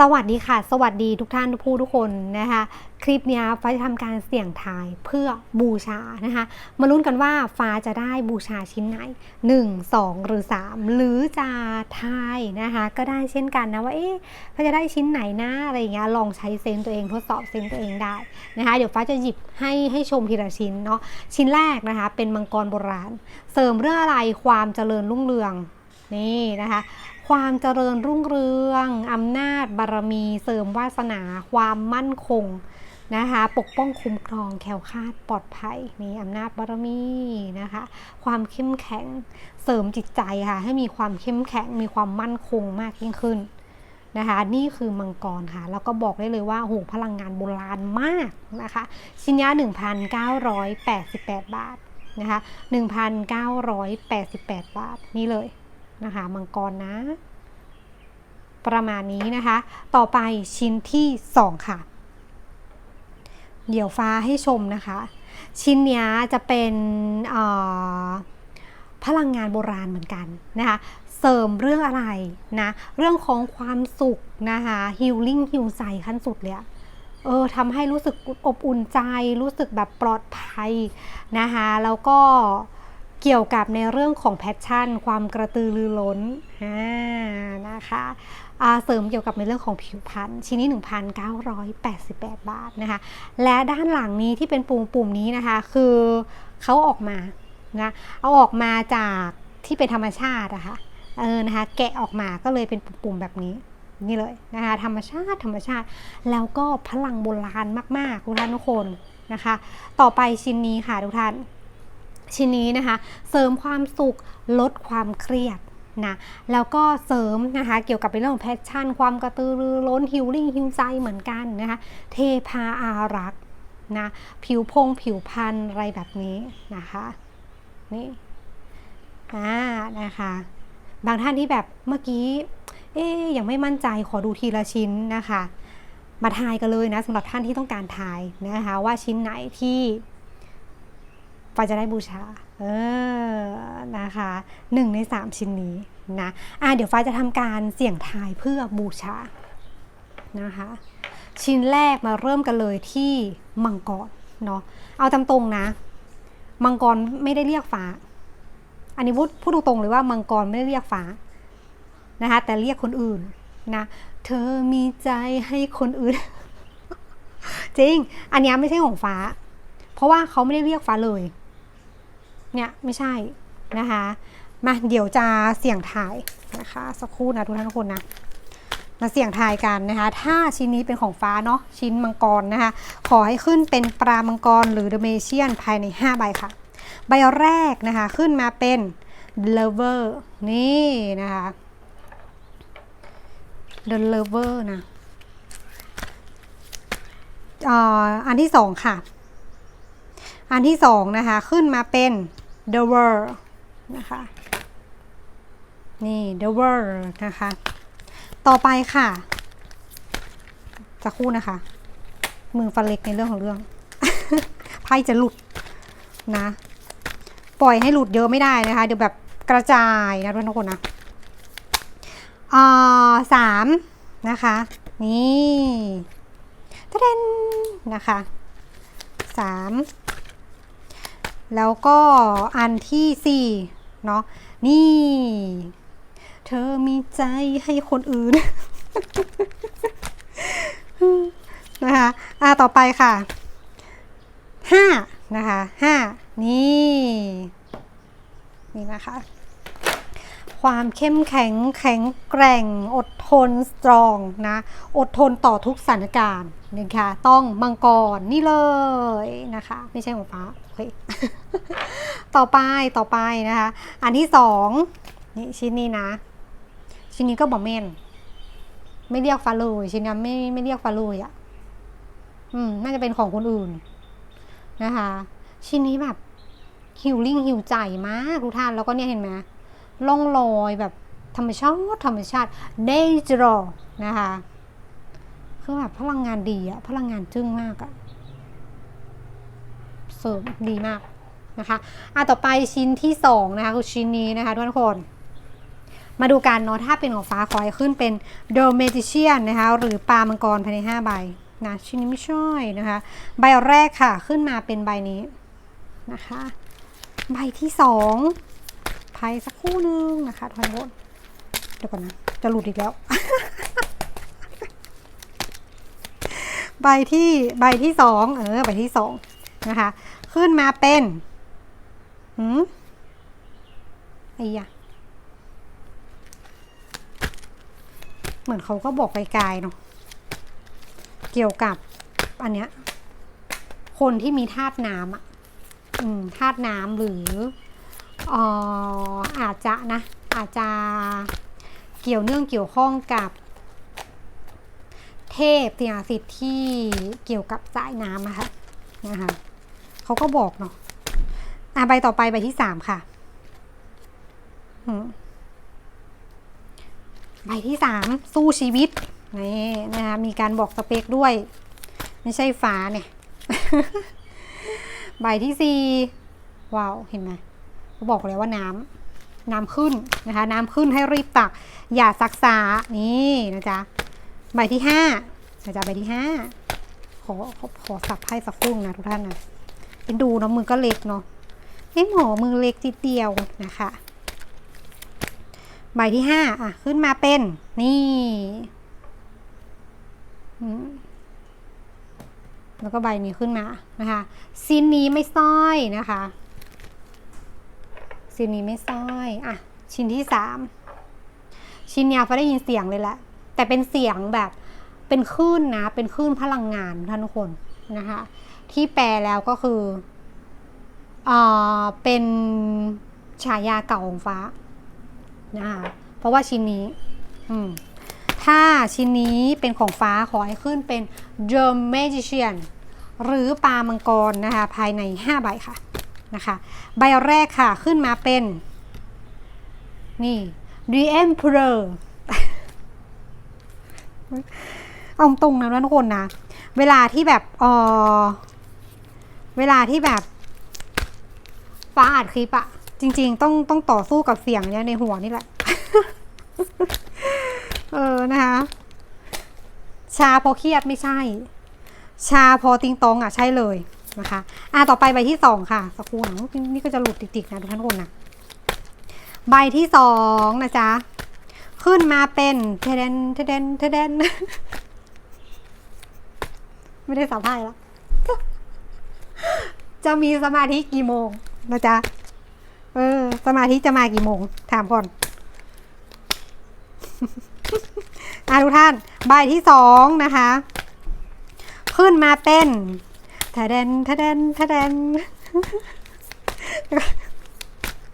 สวัสดีค่ะ สวัสดีทุกท่านทุกผู้ทุกคนนะคะ คลิปนี้ฟ้าจะทำการเสี่ยงทายเพื่อบูชานะคะ มาลุ้นกันว่าฟ้าจะได้บูชาชิ้นไหน 1 2 หรือ 3 หรือจะทายนะคะ ก็ได้เช่นกันนะว่าเอ๊ะฟ้าจะได้ชิ้นไหนนะอะไรอย่างเงี้ยลองใช้เซนส์ตัวเองทดสอบเซนส์ตัวเองได้นะคะ เดี๋ยวฟ้าจะหยิบให้ให้ชมทีละชิ้นเนาะชิ้นแรกนะคะ เป็นมังกรโบราณ เสริมเรื่องอะไรความเจริญรุ่งเรืองนี่นะคะ ความเจริญรุ่งเรืองอำนาจบารมีเสริมวาสนา ความมั่นคงนะคะปกป้องคุ้มครองแควคาดปลอดภัยนี่อำนาจบารมีนะคะความเข้มแข็งเสริมจิตใจค่ะให้มีความเข้มแข็งมีความมั่นคงมากยิ่งขึ้นนะคะนี่คือมังกรค่ะแล้วก็บอกได้เลยว่าโหพลังงานโบราณมากนะคะชิ้นนี้1,988 บาทนะคะ1,988 บาทนี่เลย นะคะ มังกรนะ ประมาณนี้นะคะ ต่อไปชิ้นที่ 2 ค่ะ เดี๋ยวฟ้าให้ชมนะคะ ชิ้นนี้จะเป็นพลังงานโบราณเหมือนกันนะคะเสริมเรื่องอะไรนะ เรื่องของความสุขนะคะฮิลลิ่งฮิลใจขั้นสุดเลยเออทำให้รู้สึกอบอุ่นใจ รู้สึกแบบปลอดภัยนะคะแล้วก็ เกี่ยวกับในเรื่องของแพชชั่น ความกระตือรือร้นนะคะเสริมเกี่ยวกับในเรื่องของผิวพรรณชิ้นนี้ 1,988 บาทนะคะ และด้านหลังนี้ที่เป็นปุ่มปุ่มนี้นะคะ คือเขาออกมานะเอาออกมาจากที่เป็นธรรมชาติอะคะ่ะเออนะคะแกะออกมาก็เลยเป็นปุ่มแบบนี้นี่เลยนะคะธรรมชาติธรรมชาติ แล้วก็พลังโบราณมากๆทุกท่านทุกคนนะคะ ต่อไปชิ้นนี้ค่ะทุกท่าน ชิ้นนี้นะคะ เสริมความสุขลดความเครียดนะแล้วก็เสริมนะคะเกี่ยวกับเรื่องของแพชชั่น ความกระตือรือร้นฮิลลิ่งฮิวใจเหมือนกันนะคะเทพาอารักนะผิวพงผิวพันอะไรแบบนี้นะคะนี่อ่านะคะบางท่านที่แบบเมื่อกี้เอ๊ยังไม่มั่นใจขอดูทีละชิ้นนะคะ มาทายกันเลยนะสำหรับท่านที่ต้องการทายนะคะว่าชิ้นไหนที่ ฟ้าจะได้บูชา เออ นะคะหนึ่งในสามชิ้นนี้นะอะเดี๋ยวฟ้าจะทำการเสี่ยงทายเพื่อบูชา นะคะ ชิ้นแรกมาเริ่มกันเลยที่มังกรเนาะ เอาตามตรงนะ มังกรไม่ได้เรียกฟ้า อันนี้พูดพูดตรงๆเลยว่ามังกรไม่ได้เรียกฟ้า นะคะ แต่เรียกคนอื่นนะ เธอมีใจให้คนอื่น จริง อันนี้ไม่ใช่ของฟ้า เพราะว่าเขาไม่ได้เรียกฟ้าเลย เนี่ยไม่ใช่นะคะมาเดี๋ยวจะเสี่ยงทายนะคะสักครู่นะทุกท่านทุกคนนะมาเสี่ยงทายกันนะคะ ถ้าชิ้นนี้เป็นของฟ้าเนาะชิ้นมังกรนะคะ ขอให้ขึ้นเป็นปลามังกรหรือเดเมเชียนภายใน 5 ใบค่ะ ใบแรกนะคะขึ้นมาเป็น lover นี่นะคะ the lover นะอันที่สองค่ะ อันที่สองนะคะ ขึ้นมาเป็น the world นะคะ นี่ the world นะคะ ต่อไปค่ะจะคู่นะคะ มือฟันเล็กในเรื่องของเรื่อง ไพ่จะหลุดนะ ปล่อยให้หลุดเยอะไม่ได้นะคะ เดี๋ยวแบบกระจายนะทุกคนนะอ่าสามนะคะ นี่ทะเดนนะคะสาม แล้วก็อันที่สี่เนาะนี่ เธอมีใจให้คนอื่นนะคะอ่าต่อไปค่ะห้านะคะห้านี่นี่นะคะ ความเข้มแข็งแข็งแกร่ง อดทนสตรองนะ อดทนต่อทุกสถานการณ์นะคะต้องมังกรนี่เลยนะคะ ไม่ใช่ของฟ้า เคต่อไปต่อไปนะคะ อันที่สองนี่ชิ้นนี้นะ ชิ้นนี้ก็บอกเมนไม่เรียกฟาลยชิ้นนี้ไม่ไม่เรียกฟาลยอะ อืม น่าจะเป็นของคนอื่นนะคะ ชิ้นนี้แบบฮิวลิ่งฮิวใจมากทุกท่านแล้วก็เนี่ยเห็นไหมล่องลอยแบบธรรมชาติธรรมชาติเดจรอนะคะ คือแบบพลังงานดีอะพลังงานจึ้งมากอะ เสริมดีมากนะคะอะต่อไปชิ้นที่สองนะคะคือชิ้นนี้นะคะทุกคน มาดูกันเนาะถ้าเป็นของฟ้าขอให้ขึ้นเป็น The Magician นะคะหรือปลามังกรภายใน 5 ใบนะชิ้นนี้ไม่ช่วยนะคะ ใบแรกค่ะขึ้นมาเป็นใบนี้นะคะ ใบที่สองไพ่สักคู่นึงนะคะทุกคนเดี๋ยวก่อนนะ จะหลุดอีกแล้ว ใบที่ใบที่สองเออใบที่สอง นะคะ ขึ้นมาเป็นหืมไอ้ยะเหมือนเขาก็บอกไกลๆเนาะเกี่ยวกับอันเนี้ยคนที่มีธาตุน้ำอะอืมธาตุน้ำหรืออ่ออาจจะนะ อาจจะเกี่ยวเนื่องเกี่ยวข้องกับ เทพสิ่งศักดิ์สิทธิ์ที่เกี่ยวกับสายน้ำนะคะนะคะ เขาก็บอกเนาะอะใบต่อไปใบที่สามค่ะใบที่สามสู้ชีวิตนี่นะคะมีการบอกสเปคด้วย ไม่ใช่ฟ้าเนี่ย ใบที่สี่ว้าวเห็นไหมเขาบอกเลยว่าน้ำน้ำขึ้นนะคะ น้ำขึ้นให้รีบตัก อย่าซักษานี่นะจ๊ะใบที่ห้านะจ๊ะใบที่ห้าขอขอขอสับให้สักครู่นะทุกท่านนะ เป็นดูเนาะมือก็เล็กเนาะเอ้หมอมือเล็กจิดเดียวนะคะ ใบที่ห้าอะขึ้นมาเป็น นี่แล้วก็ใบนี้ขึ้นมานะคะซีนนี้ไม่ซ้อยนะคะซีนนี้ไม่ซ้อยอะชิ้นที่สามชิ้นเนี้ยฟ้าได้ยินเสียงเลยแหละ แต่เป็นเสียงแบบเป็นคลื่นนะ เป็นคลื่นพลังงานท่านทุกคนนะคะ ที่แปลแล้วก็คือเอ่อเป็นฉายาเก่าของฟ้านะคะเพราะว่าชิ้นนี้ถ้าชิ้นนี้เป็นของฟ้าขอให้ขึ้นเป็น The Magician หรือปลามังกรนะคะภายใน 5 ใบค่ะนะคะใบแรกค่ะขึ้นมาเป็น นี่ The Emperor เอาตรงนะทุกคนนะ เวลาที่แบบเออ เวลาที่แบบฟ้าอัดคลิปอะจริง ๆ ต้องต้องต่อสู้กับเสียงเนี้ยในหัวนี่แหละ เออนะคะ ชาพอเครียดไม่ใช่ ชาพอติงตองอะใช่เลยนะคะอะต่อไปใบที่สองค่ะสักครู่นะนี่ก็จะหลุดติดๆนะทุกท่านคนนะใบที่สองนะจ๊ะ ขึ้นมาเป็นเทเดนเทเดนเทเดน ไม่ได้สัมภาษณ์แล้ว จะมีสมาธิกี่โมงนะจ๊ะ เออ สมาธิจะมากี่โมง ถามก่อนอาทุกท่าน ใบที่สองนะคะ ขึ้นมาเป็นทะเดนทะเดนทะเดน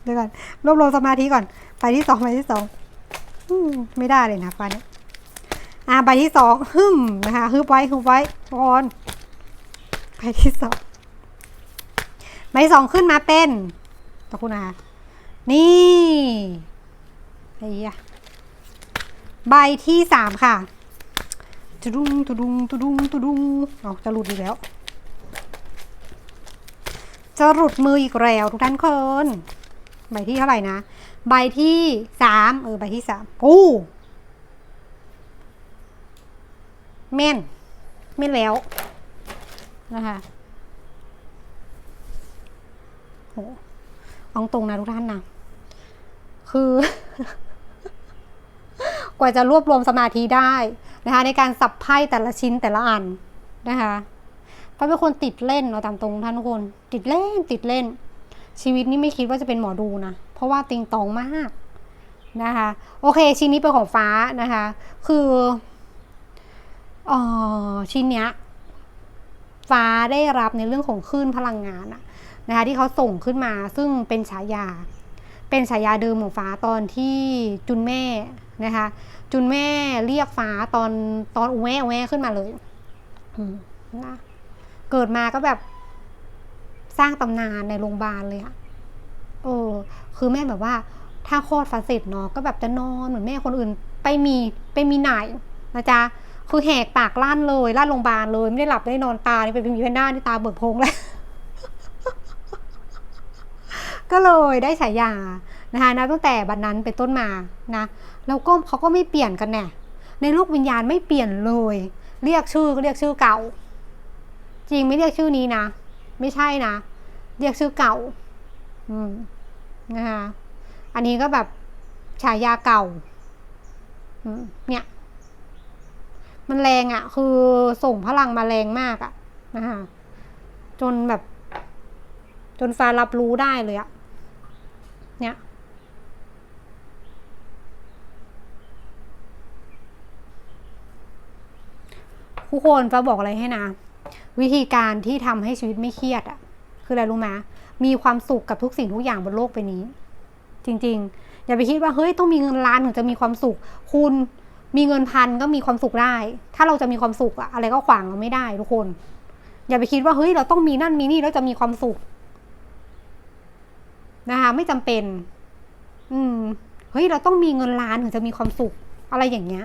เดี๋ยวก่อนรวบรวมสมาธิก่อน ใบที่สองใบที่สองไม่ได้เลยนะฟันอ่าใบที่สองฮึมนะคะฮึบไว้ฮึบไว้ก่อนใบที่สอง ใบสองขึ้นมาเป็นตะคุณนะคะนี่ไอ้ยะใบที่สามค่ะตุดุงตุดุงตุดุงตุดุงอ๋อจะหลุดอีกแล้ว จะหลุดมืออีกแล้วทุกท่านคนใบที่เท่าไหร่นะ ใบที่สามเออใบที่สามโอ้เม่นเม่นแล้วนะคะ โหเอาตรงนะทุกท่านนะ คือ กว่าจะรวบรวมสมาธิได้นะคะ ในการสับไพ่แต่ละชิ้นแต่ละอันนะคะเพราะเป็นคนติดเล่นเนาตามตรงท่านทุกคน ติดเล่นติดเล่น ชีวิตนี้ไม่คิดว่าจะเป็นหมอดูนะ เพราะว่าติงตองมากนะคะ โอเค ชิ้นนี้เป็นของฟ้านะคะ คือเออชิ้นเนี้ย ฟ้าได้รับในเรื่องของคลื่นพลังงานอะ นะคะที่เขาส่งขึ้นมาซึ่งเป็นฉายา เป็นฉายาเดิมของฟ้าตอนที่จุนแม่นะคะจุนแม่เรียกฟ้าตอนตอนอุแวอุแวขึ้นมาเลยนะเกิดมาก็แบบสร้างตำนานในโรงพยาบาลเลยอะเออคือแม่แบบว่า ถ้าคลอดฟ้าเสร็จเนาะก็แบบจะนอนเหมือนแม่คนอื่น ไปมีไปมีไหนนะจ๊ะคือแหกปากลั่นเลยลั่นโรงพยาบาลเลยไม่ได้หลับไม่ได้นอนตานี่เป็นมีแพนด้าที่ตาเบิกโพงแล้ว ก็เลยได้ฉายานะคะนะตั้งแต่บัดนั้นเป็นต้นมานะแล้วก็เขาก็ไม่เปลี่ยนกันแน่ในโลกวิญญาณไม่เปลี่ยนเลย เรียกชื่อก็เรียกชื่อเก่า จริงไม่เรียกชื่อนี้นะ ไม่ใช่นะ เรียกชื่อเก่า อืมนะคะอันนี้ก็แบบฉายาเก่าเนี่ย มันแรงอะ่ะ คือส่งพลังมาแรงมากอะ่ะนะคะจนแบบ จนฟ้ารับรู้ได้เลยอะ เนี่ยทุกคนฟ้าบอกอะไรให้นะ วิธีการที่ทำให้ชีวิตไม่เครียดอะคืออะไรรู้ไหมมีความสุขกับทุกสิ่งทุกอย่างบนโลกใบนี้ จริง ๆ อย่าไปคิดว่าเฮ้ยต้องมีเงินล้านถึงจะมีความสุข คุณมีเงินพันก็มีความสุขได้ ถ้าเราจะมีความสุขอะอะไรก็ขวางเราไม่ได้ทุกคน อย่าไปคิดว่าเฮ้ยเราต้องมีนั่นมีนี่แล้วจะมีความสุข นะคะไม่จำเป็น อืมเฮ้ยเราต้องมีเงินล้านถึงจะมีความสุขอะไรอย่างเงี้ย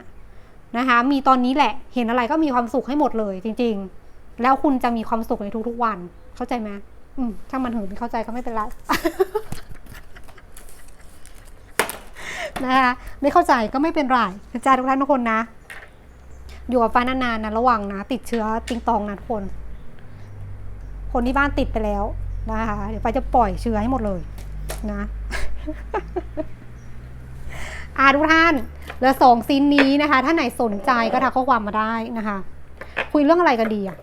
นะคะ มีตอนนี้แหละ เห็นอะไรก็มีความสุขให้หมดเลย จริง ๆ แล้วคุณจะมีความสุขในทุกๆวัน เข้าใจไหมอืมถ้ามันถึงไม่เข้าใจก็ไม่เป็นไรนะคะไม่เข้าใจก็ไม่เป็นไรนะจ๊ะทุกท่านทุกคนนะ อยู่กับฟ้านานๆนะระวังนะ ติดเชื้อติงตองนะทุกคน คนที่บ้านติดไปแล้วนะคะเดี๋ยวฟ้าจะปล่อยเชื้อให้หมดเลย นะอาทุกท่านเหลือสองซีนนี้นะคะ ถ้าไหนสนใจก็ทักข้อความมาได้นะคะ คุยเรื่องอะไรกันดีอะ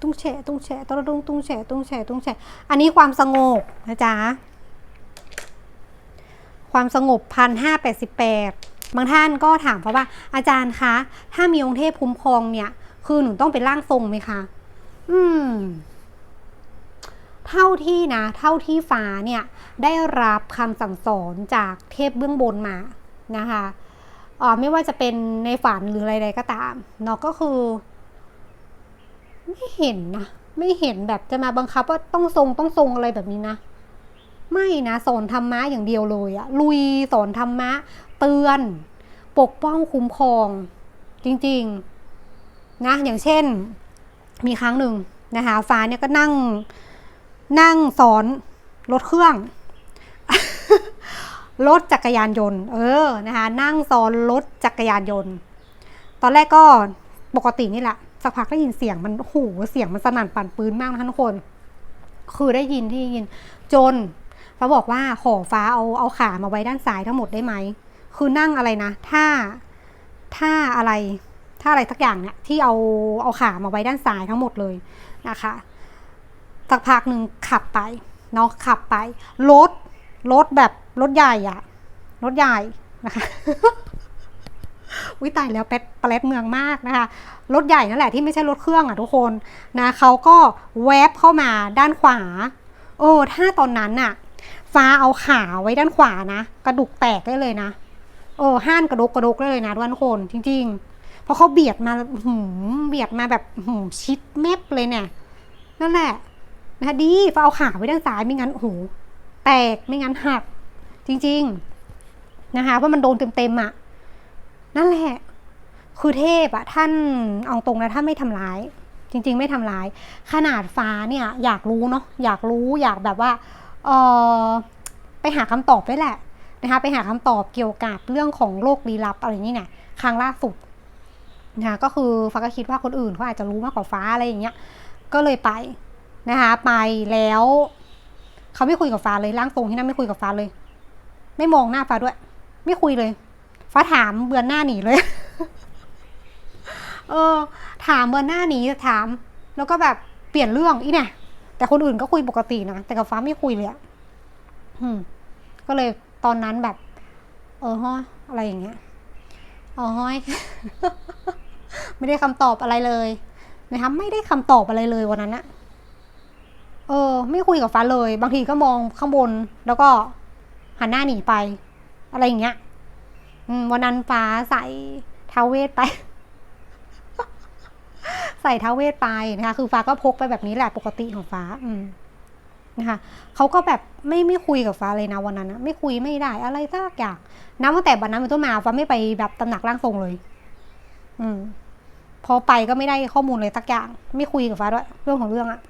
ตุ้งแฉะตุ้งแฉะตระดุงตุ้งแฉะตุ้งแฉะตุ้งแฉะอันนี้ความสงบนะจ๊ะความสงบพันห้าแปดสิบแปดบางท่านก็ถามเพราะว่า อาจารย์คะ ถ้ามีองค์เทพคุ้มครองเนี่ย คือหนูต้องเป็นร่างทรงไหมคะ อืม เท่าที่นะ เท่าที่ฟ้าเนี่ยได้รับคำสั่งสอนจากเทพเบื้องบนมานะคะอ่อไม่ว่าจะเป็นในฝันหรืออะไรๆก็ตามเนาะก็คือ ไม่เห็นนะ ไม่เห็นแบบจะมาบังคับว่าต้องทรงต้องทรงอะไรแบบนี้นะ ไม่นะสอนธรรมะอย่างเดียวเลยอะลุยสอนธรรมะ เตือน ปกป้องคุ้มครอง จริง ๆ นะ อย่างเช่น มีครั้งหนึ่งนะคะฟ้าเนี่ยก็นั่ง นั่งสอนรถเครื่อง รถจักรยานยนต์ เออนะคะ นั่งสอนรถจักรยานยนต์ ตอนแรกก็ปกตินี่แหละสักพักได้ยินเสียงมันโอ้เสียงมันสนั่นปั่นปืนมากนะคะทุกคน คือได้ยินที่ยิน จนฟ้าบอกว่าขอฟ้าเอาเอาขามาไว้ด้านซ้ายทั้งหมดได้ไหม คือนั่งอะไรนะถ้าถ้าอะไรถ้าอะไรสักอย่างเนี่ยที่เอาเอาขามาไว้ด้านซ้ายทั้งหมดเลยนะคะ สักพักหนึ่งขับไปเนาะขับไป รถ รถแบบรถใหญ่อะรถใหญ่นะคะวิตายแล้วแป๊ดแปลดเมืองมากนะคะ รถใหญ่นั่นแหละที่ไม่ใช่รถเครื่องอะทุกคนนะเขาก็แวบเข้ามาด้านขวาเออถ้าตอนนั้นน่ะ ฟ้าเอาขาไว้ด้านขวานะ กระดูกแตกได้เลยนะเออห้านกระดกกระดกได้เลยนะทุกท่านทุกคนจริงๆเพราะเขาเบียดมาหืมเบียดมาแบบหืมชิดแมบเลยเนี่ยนั่นแหละ นะดีฟ้าเอาขาไว้ด้านซ้ายไม่งั้นโอ้โหแตกไม่งั้นหัก จริง ๆนะคะเพราะมันโดนเต็มๆอะนั่นแหละคือเทพอะท่านเอาตรงนะท่านไม่ทำร้าย จริง ๆ ไม่ทำร้าย ขนาดฟ้าเนี่ยอยากรู้เนาะอยากรู้อยากแบบว่าเออไปหาคำตอบด้วยแหละนะคะไปหาคำตอบเกี่ยวกับเรื่องของโลกลี้ลับอะไรนี้เนี่ยครั้งล่าสุดนะคะก็คือฟ้าก็คิดว่าคนอื่นเขาอาจจะรู้มากกว่าฟ้าอะไรอย่างเงี้ยก็เลยไป นะคะไปแล้วเขาไม่คุยกับฟ้าเลยร่างทรงที่นั่นไม่คุยกับฟ้าเลย ไม่มองหน้าฟ้าด้วย ไม่คุยเลย ฟ้าถามเบือนหน้าหนีเลย เออ ถามเบือนหน้าหนีถาม แล้วก็แบบเปลี่ยนเรื่องอีเนี่ยแต่คนอื่นก็คุยปกตินะแต่กับฟ้าไม่คุยเลยอะอืม ก็เลยตอนนั้นแบบ เออฮ้อยอะไรอย่างเงี้ยอ๋อฮ้อยไม่ได้คำตอบอะไรเลยนะคะไม่ได้คำตอบอะไรเลยวันนั้นอะ เออ ไม่คุยกับฟ้าเลย บางทีก็มองข้างบน แล้วก็หันหน้าหนีไป อะไรอย่างเงี้ยวันนั้นฟ้าใส่ท้าเวทไป ใส่ท้าเวทไปนะคะ คือฟ้าก็พกไปแบบนี้แหละปกติของฟ้า อืมนะคะเขาก็แบบไม่ไม่คุยกับฟ้าเลยนะวันนั้นนะไม่คุยไม่ได้อะไรสักอย่างนับตั้งแต่วันนั้นเป็นต้นมาฟ้าไม่ไปแบบตำหนักร่างทรงเลย อืม พอไปก็ไม่ได้ข้อมูลเลยสักอย่าง ไม่คุยกับฟ้าด้วยเรื่องของเรื่องอะ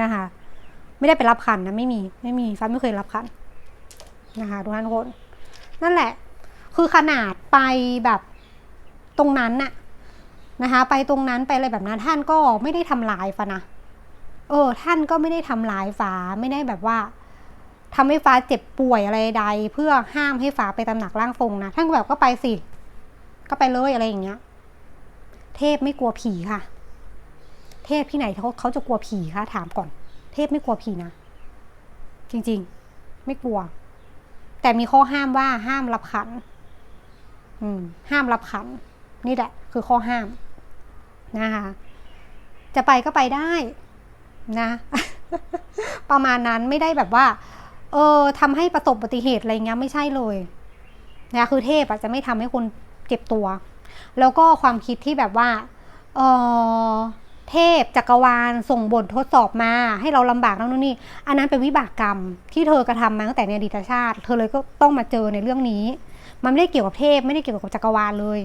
นะคะไม่ได้ไปรับขันนะไม่มีไม่มีฟ้าไม่เคยรับขันนะคะทุกท่านทุกคน นั่นแหละ คือขนาดไปแบบตรงนั้นน่ะนะคะไปตรงนั้นไปอะไรแบบนั้นท่านก็ไม่ได้ทำลายฟ้านะเออ ท่านก็ไม่ได้ทำลายฟ้าไม่ได้แบบว่าทำให้ฟ้าเจ็บป่วยอะไรใด เพื่อห้ามให้ฟ้าไปตำหนักร่างทรงนะท่านก็แบบก็ไปสิ ก็ไปเลยอะไรอย่างเงี้ย เทพไม่กลัวผีค่ะ เทพที่ไหนเขาเขาจะกลัวผีคะถามก่อน เทพไม่กลัวผีนะ จริง ๆ ไม่กลัว แต่มีข้อห้ามว่าห้ามรับขัน อืม ห้ามรับขัน นี่แหละ คือข้อห้าม นะคะ จะไปก็ไปได้นะ ประมาณนั้นไม่ได้แบบว่า เออทำให้ประสบอุบัติเหตุอะไรเงี้ยไม่ใช่เลยนะคือเทพอะจะไม่ทำให้คนเจ็บตัว แล้วก็ความคิดที่แบบว่า เออ เทพจักรวาลส่งบททดสอบมา ให้เราลำบากนั่นนู่นนี่ อันนั้นเป็นวิบากกรรมที่เธอกระทำมาตั้งแต่ในอดีตชาติ เธอเลยก็ต้องมาเจอในเรื่องนี้ มันไม่ได้เกี่ยวกับเทพไม่ได้เกี่ยวกับจักรวาลเลย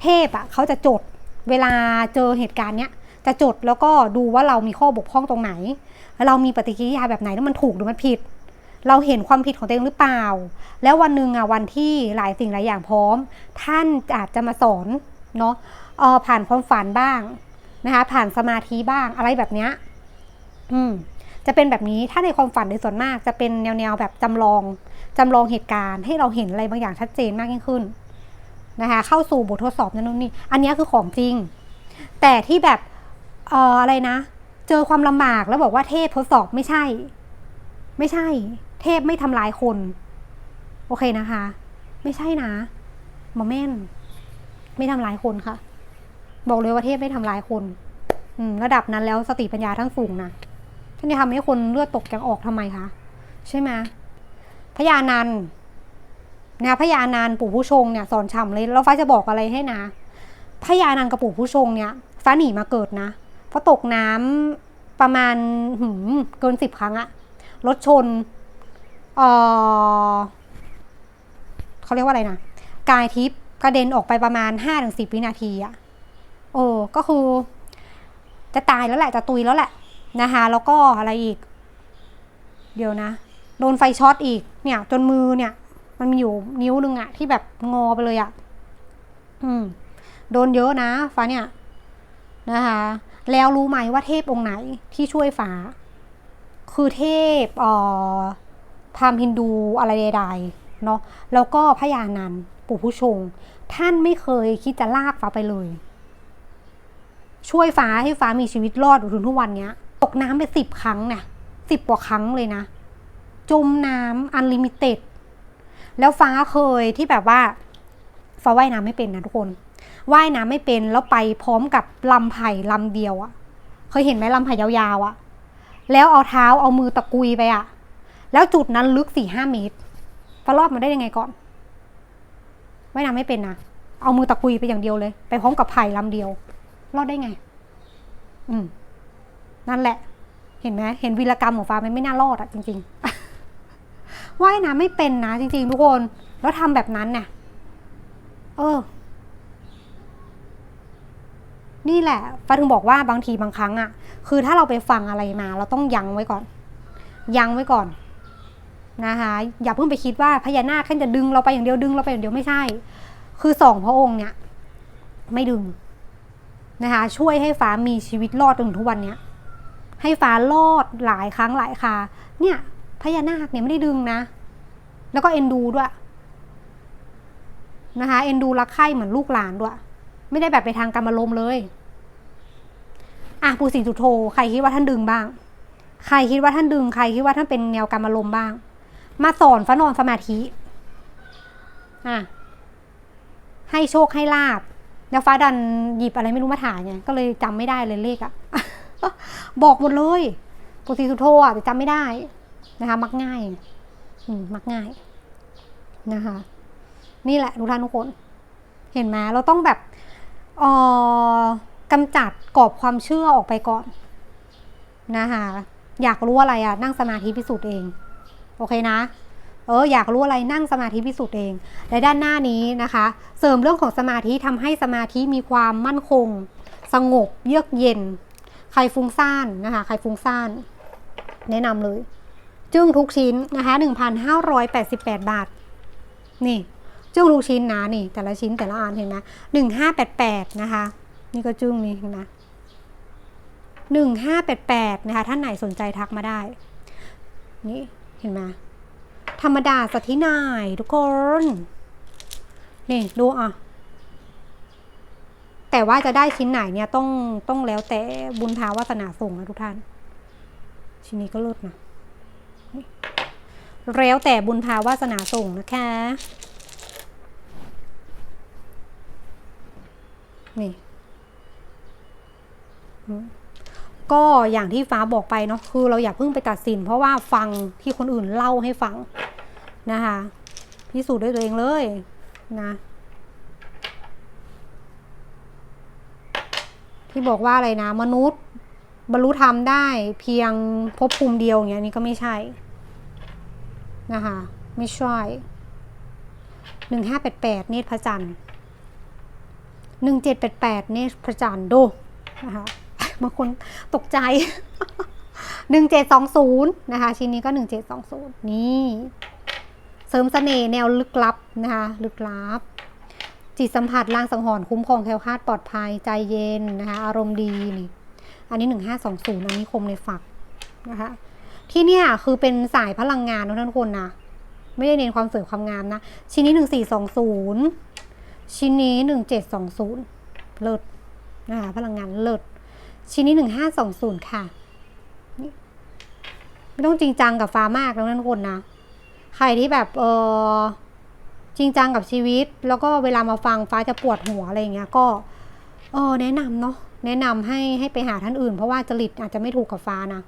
เทพอะเขาจะจดเวลาเจอเหตุการณ์เนี้ยจะจดแล้วก็ดูว่าเรามีข้อบกพร่องตรงไหน เรามีปฏิกิริยาแบบไหนแล้วมันถูกหรือมันผิด เราเห็นความผิดของตัวเองหรือเปล่า แล้ววันหนึ่งอะวันที่หลายสิ่งหลายอย่างพร้อม ท่านอาจจะมาสอนเนาะออผ่านความฝันบ้าง นะคะผ่านสมาธิบ้างอะไรแบบเนี้ยอืมจะเป็นแบบนี้ถ้าในความฝันในส่วนมากจะเป็นแนวๆแบบจำลองจำลองเหตุการณ์ ให้เราเห็นอะไรบางอย่างชัดเจนมากยิ่งขึ้นนะคะเข้าสู่บททดสอบนั่นนู่นนี่อันนี้คือของจริง แต่ที่แบบเอ่ออะไรนะ เจอความลำบากแล้วบอกว่าเทพทดสอบไม่ใช่ ไม่ใช่ เทพไม่ทำร้ายคน โอเคนะคะ ไม่ใช่นะมอแม่น ไม่ทำร้ายคนค่ะ บอกเลยว่าเทพไม่ทำร้ายคน อืมระดับนั้นแล้วสติปัญญาทั้งสูงนะท่านจะทำให้คนเลือดตกแกงออกทำไมคะใช่ไหมพญานันนะพญานันปู่ผู้ชงเนี่ยสอนฉ่ำเลยแล้วฟ้าจะบอกอะไรให้นะพญานันกับปู่ผู้ชงเนี่ยฟ้าหนีมาเกิดนะเพราะตกน้ำประมาณหืมเกินสิบครั้งอะรถชนเออเขาเรียกว่าอะไรนะกายทิพย์กระเด็นออกไปประมาณห้าถึงสิบวินาทีอะ เออก็คือ จะตายแล้วแหละจะตุยแล้วแหละนะคะแล้วก็อะไรอีก เดี๋ยวนะ โดนไฟช็อตอีกเนี่ย จนมือเนี่ย มันมีอยู่นิ้วนึงอะที่แบบงอไปเลยอะอืม โดนเยอะนะฟ้าเนี่ยนะคะ แล้วรู้ไหมว่าเทพองค์ไหนที่ช่วยฟ้า คือเทพเอ่อพราหมณ์ฮินดูอะไรใดๆเนาะแล้วก็พญานันปู่ผู้ชง ท่านไม่เคยคิดจะลากฟ้าไปเลย ช่วยฟ้าให้ฟ้ามีชีวิตรอดถึงทุกวันเนี้ย ตกน้ำไปสิบครั้งเนี่ยสิบกว่าครั้งเลยนะ จมน้ำอันลิมิเต็ดแล้วฟ้าเคยที่แบบว่า ฟ้าว่ายน้ำไม่เป็นนะทุกคน ว่ายน้ำไม่เป็นแล้วไปพร้อมกับลำไผ่ลำเดียวอะเคยเห็นไหมลำไผ่ยาวๆอะแล้วเอาเท้าเอามือตะกุยไปอะแล้วจุดนั้นลึกสี่ห้าเมตรฟ้ารอดมาได้ยังไงก่อนว่ายน้ำไม่เป็นนะเอามือตะกุยไปอย่างเดียวเลย ไปพร้อมกับไผ่ลำเดียว รอดได้ไง อืม นั่นแหละ เห็นไหมเห็นวีรกรรมของฟ้ามันไม่น่ารอดอะจริงๆว่ายน้ำไม่เป็นนะจริง ๆ ทุกคน แล้วทำแบบนั้นเนี่ยเออ นี่แหละฟ้าถึงบอกว่าบางทีบางครั้งอะคือถ้าเราไปฟังอะไรมา เราต้องยั้งไว้ก่อน ยั้งไว้ก่อนนะคะอย่าเพิ่งไปคิดว่าพญานาคท่านจะดึงเราไปอย่างเดียวดึงเราไปอย่างเดียวไม่ใช่ คือสองพระองค์เนี่ย ไม่ดึง นะคะช่วยให้ฟ้ามีชีวิตรอดจนถึงทุกวันเนี้ยให้ฟ้ารอดหลายครั้งหลายคาเนี่ยพญานาคเนี่ยไม่ได้ดึงนะ แล้วก็เอ็นดูด้วยนะคะเอ็นดูรักใคร่เหมือนลูกหลานด้วย ไม่ได้แบบไปทางกรรมลมเลยอะปู่ศรีสุโธใครคิดว่าท่านดึงบ้าง ใครคิดว่าท่านดึง ใครคิดว่าท่านเป็นแนวกรรมลมบ้าง มาสอนฟ้านอนสมาธิอะให้โชคให้ลาบ แล้วฟ้าดันหยิบอะไรไม่รู้มาถ่ายไงก็เลยจำไม่ได้เลยเลขอะบอกหมดเลยปุติสุโธอะแต่จำไม่ได้นะคะ มักง่ายอืมมักง่ายนะคะ นี่แหละทุกท่านทุกคน เห็นไหมเราต้องแบบอ่อกำจัดกรอบความเชื่อออกไปก่อนนะคะอยากรู้อะไรอะนั่งสมาธิพิสูจน์เอง โอเคนะ เอออยากรู้อะไรนั่งสมาธิพิสูจน์เองและด้านหน้านี้นะคะ เสริมเรื่องของสมาธิทำให้สมาธิมีความมั่นคง สงบเยือกเย็น ใครฟุ้งซ่านนะคะ ใครฟุ้งซ่าน แนะนำเลย จึ้งทุกชิ้นนะคะ1,588 บาท นี่จึ้งทุกชิ้นนะนี่ แต่ละชิ้นแต่ละอันเห็นไหม1588นะคะ นี่ก็จึ้งนี่เห็นไหม1588นะคะ ท่านไหนสนใจทักมาได้ นี่เห็นไหม ธรรมดาสักที่ไหนทุกคน นี่ดูอะ แต่ว่าจะได้ชิ้นไหนเนี่ยต้องต้องแล้วแต่บุญพาวาสนาส่งนะทุกท่าน ชิ้นนี้ก็เลิศนะแล้วแต่บุญพาวาสนาส่งนะคะนี่ก็อย่างที่ฟ้าบอกไปเนาะคือเราอย่าเพิ่งไปตัดสิน เพราะว่าฟังที่คนอื่นเล่าให้ฟัง นะคะพิสูจน์ด้วยตัวเองเลยนะที่บอกว่าอะไรนะ มนุษย์บรรลุธรรมได้เพียงภพภูมิเดียวอย่างเงี้ก็ไม่ใช่นะคะไม่ใช่หนึ่งห้าแปดแปดเนตรพระจันทร์หนึ่งเจ็ดแปดแปดเนตรพระจันทร์ดูนะคะบางคนตกใจหนึ่งเจ็ดสองศูนย์นะคะชิ้นนี้ก็หนึ่งเจ็ดสองศูนย์นี่ ริมเสน่ห์แนวลึกลับนะคะลึกลับ จิตสัมผัสล่างสังหรณ์คุ้มครองแคล้วคลาดปลอดภัยใจเย็นนะคะอารมณ์ดีนี่อันนี้หนึ่งห้าสองศูนย์อันนี้คมในฝักนะคะที่เนี่ยคือเป็นสายพลังงานท่านคนนะไม่ได้เน้นความสวยความงามนะ ชิ้นนี้หนึ่งสี่สองศูนย์ชิ้นนี้หนึ่งเจ็ดสองศูนย์เลิศนะคะพลังงานเลิศชิ้นนี้หนึ่งห้าสองศูนย์ค่ะ ไม่ต้องจริงจังกับฟ้ามากนะท่านคนนะ ใครที่แบบเออจริงจังกับชีวิต แล้วก็เวลามาฟังฟ้าจะปวดหัวอะไรอย่างเงี้ยก็เออแนะนำเนาะแนะนำให้ให้ไปหาท่านอื่น เพราะว่าจริตอาจจะไม่ถูกกับฟ้านะ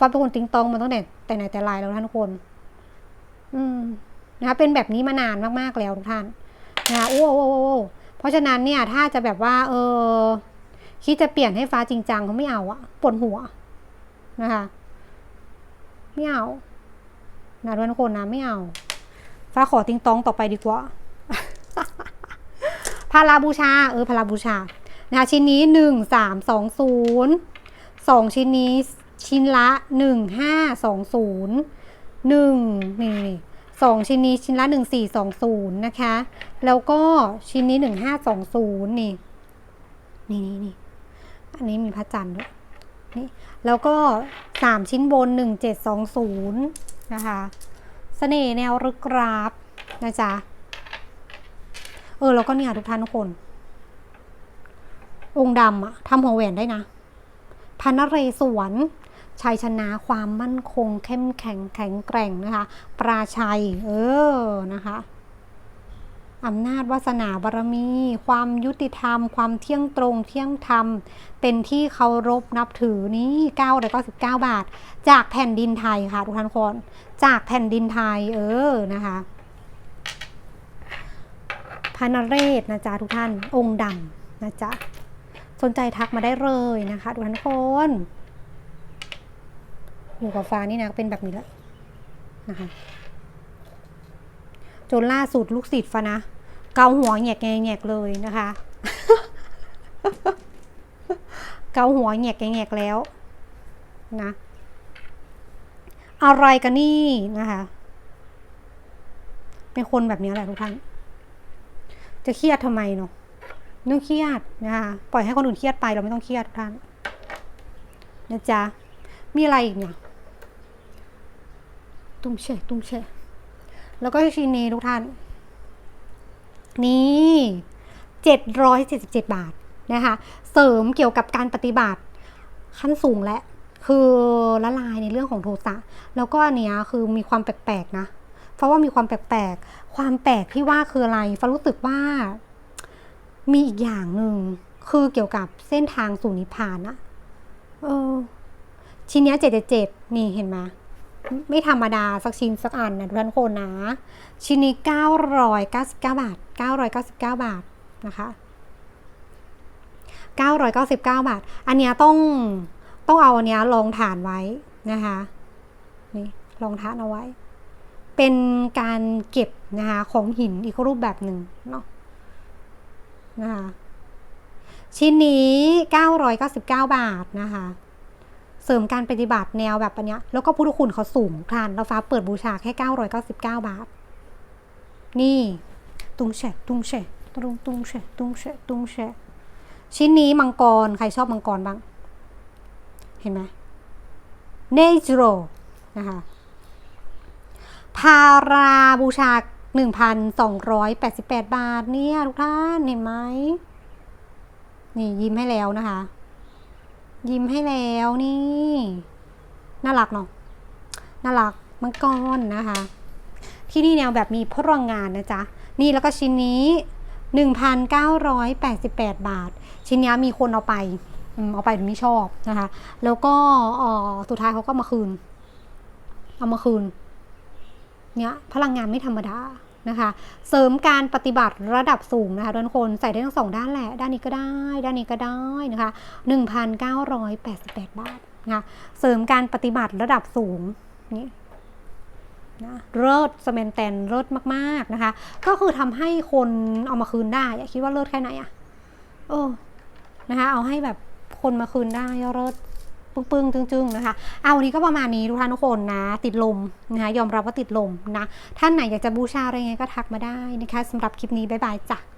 ฟ้าเป็นคนติงตองมาตั้งแต่แต่ไหนแต่ไรแล้วท่านคน อืมนะคะเป็นแบบนี้มานานมากๆแล้วทุกท่านนะคะโอ้โอ้โอ้โอ้เพราะฉะนั้นเนี่ย ถ้าจะแบบว่า เออคิดจะเปลี่ยนให้ฟ้าจริงจังเขาไม่เอาอะปวดหัวนะคะไม่เอา นะทุกคนนะไม่เอา ฟ้าขอติงตองต่อไปดีกว่าพาราบูชา เออพาราบูชา นะคะชิ้นนี้หนึ่งสามสองศูนย์สองชิ้นนี้ชิ้นละหนึ่งห้าสองศูนย์หนึ่งนี่นี่สองชิ้นนี้ชิ้นละหนึ่งสี่สองศูนย์นะคะ แล้วก็ชิ้นนี้หนึ่งห้าสองศูนย์นี่ นี่นี่นี่อันนี้มีพระจันทร์ด้วยนี่ แล้วก็สามชิ้นบนหนึ่งเจ็ดสองศูนย์ นะคะเสน่ห์แนวรึกราบนะจ๊ะ เออ แล้วก็เนี่ยทุกท่านทุกคน องค์ดำอะทำหัวแหวนได้นะ พันนเรศวรชัยชนะความมั่นคง เข้มแข็งแข็งแกร่งนะคะ ปราชัย เออ นะคะ อำนาจวาสนาบารมี ความยุติธรรม ความเที่ยงตรง เที่ยงธรรม เป็นที่เคารพนับถือนี่999บาท จากแผ่นดินไทยค่ะทุกท่านคน จากแผ่นดินไทยเออนะคะพระนเรศนะจ๊ะทุกท่านองค์ดำนะจ๊ะสนใจทักมาได้เลยนะคะทุกท่านคนอยู่กับฟ้านี่นะเป็นแบบนี้แหละนะคะจนล่าสุดลูกศิษย์ฟ้านะ เกาหัวแงกแงแงกเลยนะคะ เกาหัวแงกแงกแล้วนะ อะไรกันนี่นะคะ เป็นคนแบบนี้แหละทุกท่าน จะเครียดทำไมเนาะไม่ต้องเครียดนะคะปล่อยให้คนอื่นเครียดไปเราไม่ต้องเครียดทุกท่านนะจ๊ะ มีอะไรอีกเนี่ย ตุ้มเช่ตุ้มเช่แล้วก็ชิ้นนี้ทุกท่าน นี่เจ็ดร้อยเจ็ดสิบเจ็ดบาทนะคะ เสริมเกี่ยวกับการปฏิบัติขั้นสูงและคือละลายในเรื่องของโทสะแล้วก็อันเนี้ยคือมีความแปลกๆนะเพราะว่ามีความแปลกๆ ความแปลกที่ว่าคืออะไรฟ้ารู้สึกว่า มีอีกอย่างหนึ่งคือเกี่ยวกับเส้นทางสู่นิพพานอะเออชิ้นเนี้ยเจ็ดเจ็ดนี่เห็นไหม ไม่ธรรมดาสักชิ้นสักอันนะทุกท่านคนนะ ชิ้นนี้เก้าร้อยเก้าสิบเก้าบาทเก้าร้อยเก้าสิบเก้าบาทนะคะเก้าร้อยเก้าสิบเก้าบาท อันเนี้ยต้องต้องเอาอันเนี้ยลองฐานไว้นะคะนี่ลองฐานเอาไว้ เป็นการเก็บนะคะของหินอีกรูปแบบหนึ่งเนาะนะคะชิ้นนี้ 999 บาทนะคะ เสริมการปฏิบัติแนวแบบอันเนี้ยแล้วก็พุทธคุณเขาสูงครันแล้วฟ้าเปิดบูชาแค่ 999 บาท นี่ ตุงแฉะตุงแฉะตุงตุงแฉะตุงแฉะตุงแฉะชิ้นนี้มังกร ใครชอบมังกรบ้าง เห็นไหมเนจโรนะคะพาราบูชา 1,288 บาทเนี่ย ทุกท่าน เห็นไหมนี่ยิ้มให้แล้วนะคะ ยิ้มให้แล้วนี่ น่ารักเนาะน่ารักมังกรนะคะ ที่นี่แนวแบบมีพลังงานนะจ๊ะ นี่แล้วก็ชิ้นนี้ 1,988 บาท ชิ้นนี้มีคนเอาไปอืมเอาไปถึงไม่ชอบนะคะ แล้วก็สุดท้ายเขาก็มาคืน เอามาคืน เนี่ยพลังงานไม่ธรรมดา นะคะ เสริมการปฏิบัติระดับสูงนะคะทุกคนใส่ได้ทั้งสองด้านแหละด้านนี้ก็ได้ ด้านนี้ก็ได้นะคะ 1,988 บาทนะคะเสริมการปฏิบัติระดับสูงนี่นะเลิศสเมนแตนเลิศมากๆนะคะ ก็คือทำให้คนเอามาคืนได้อะคิดว่าเลิศแค่ไหนอะเออนะคะเอาให้แบบคนมาคืนได้เลิศ ปึ้งปึ้งๆจึ้งๆนะคะเอาวันนี้ก็ประมาณนี้ทุกท่านทุกคนนะ ติดลมนะคะยอมรับว่าติดลมนะ ท่านไหนอยากจะบูชาอะไรไงก็ทักมาได้นะคะสำหรับคลิปนี้บ๊ายบายจ้ะ